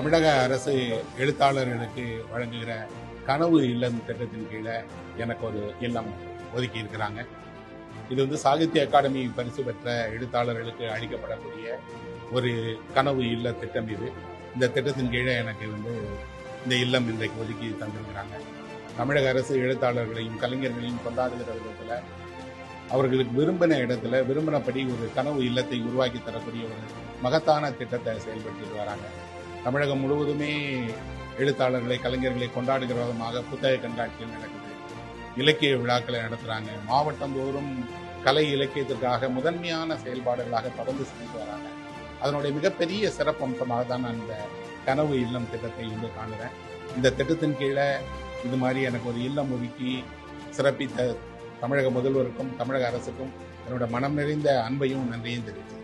தமிழக அரசு எழுத்தாளர்களுக்கு வழங்குகிற கனவு இல்லம் திட்டத்தின் கீழே எனக்கு ஒரு இல்லம் ஒதுக்கி இருக்கிறாங்க. இது வந்து சாகித்ய அகாடமி பரிசு பெற்ற எழுத்தாளர்களுக்கு அளிக்கப்படக்கூடிய ஒரு கனவு இல்ல திட்டம் இது. இந்த திட்டத்தின் கீழே எனக்கு வந்து இந்த இல்லம் இன்றைக்கு ஒதுக்கி தந்திருக்கிறாங்க. தமிழக அரசு எழுத்தாளர்களையும் கலைஞர்களையும் கொண்டாடுகிற விதத்தில் அவர்களுக்கு விரும்பின இடத்துல விரும்பினபடி ஒரு கனவு இல்லத்தை உருவாக்கி தரக்கூடிய ஒரு மகத்தான திட்டத்தை செயல்படுத்திட்டு வராங்க. தமிழகம் முழுவதுமே எழுத்தாளர்களை கலைஞர்களை கொண்டாடுகிற விதமாக புத்தக கண்காட்சிகள் நடக்குது. இலக்கிய விழாக்களை நடத்துறாங்க. மாவட்டம் தோறும் கலை இலக்கியத்திற்காக முதன்மையான செயல்பாடுகளாக தொடர்ந்து சென்று வராங்க. அதனுடைய மிகப்பெரிய சிறப்பம்சமாக தான் நான் இந்த கனவு இல்லம் திட்டத்தை இன்று காணுறேன். இந்த திட்டத்தின் கீழே இது மாதிரி எனக்கு ஒரு இல்லம் ஒதுக்கி சிறப்பித்த தமிழக முதல்வருக்கும் தமிழக அரசுக்கும் என்னோட மனம் நிறைந்த அன்பையும் நன்றியும் தெரிவித்தேன்